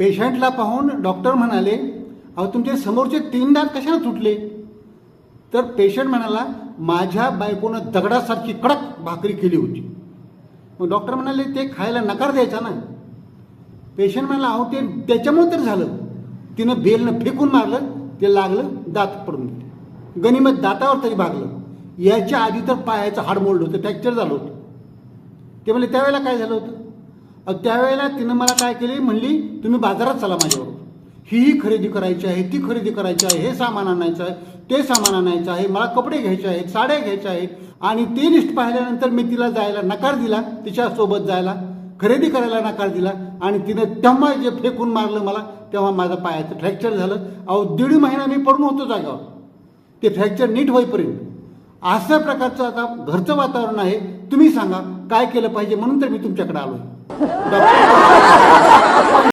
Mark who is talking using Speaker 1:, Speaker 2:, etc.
Speaker 1: पेशंटला पाहून डॉक्टर म्हणाले अहो तुमचे समोरचे तीन दात कशाला तुटले? तर पेशंट म्हणाला माझ्या बायकोनं दगडासारखी कडक भाकरी केली होती. मग डॉक्टर म्हणाले ते खायला नकार द्यायचा ना. पेशंट म्हणाला अहो ते त्याच्यामुळे तर झालं. तिनं बेलनं फेकून मारलं ते लागलं दात पडून गेले. गनिमत दातावर तरी भागलं. याच्या आधी तर पायाचं हाड मोडलं होतं फ्रॅक्चर झालं होतं. ते म्हणले त्यावेळेला काय झालं होतं? त्यावेळेला तिनं मला काय केली? म्हणली तुम्ही बाजारात चला माझ्याबरोबर. ही ही खरेदी करायची आहे ती खरेदी करायची आहे हे सामान आणायचं आहे ते सामान आणायचं आहे मला कपडे घ्यायचे आहेत साड्या घ्यायच्या आहेत आणि ती लिस्ट पाहिल्यानंतर मी तिला जायला नकार दिला तिच्यासोबत जायला. खरेदी करायला नकार दिला आणि तिनं तेव्हा जे फेकून मारलं मला तेव्हा माझं पायाचं फ्रॅक्चर झालं. अहो दीड महिना मी पडून होतो जागावर. ते फ्रॅक्चर नीट होईपर्यंत. अशा प्रकारचं आता घरचं वातावरण आहे. तुम्ही सांगा काय केलं पाहिजे? म्हणून तर मी तुमच्याकडे आलोय. डॉक्टर